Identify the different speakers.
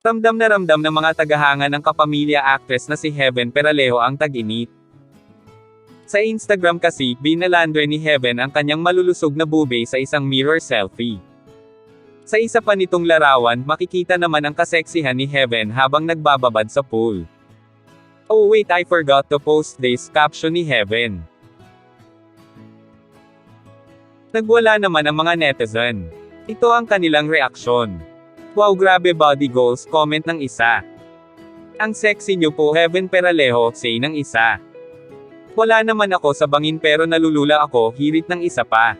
Speaker 1: Ramdam na ramdam ng mga tagahanga ng kapamilya actress na si Heaven Peralejo ang tag-init. Sa Instagram kasi, binalandre ni Heaven ang kanyang malulusog na bube sa isang mirror selfie. Sa isa pa nitong larawan, makikita naman ang kaseksihan ni Heaven habang nagbababad sa pool. Oh wait I forgot to post this, caption ni Heaven. Nagwala naman ang mga netizen. Ito ang kanilang reaksyon. Wow grabe body goals, comment ng isa. Ang sexy nyo po Heaven Peralejo, say ng isa. Wala naman ako sa bangin pero nalulula ako, hirit ng isa pa.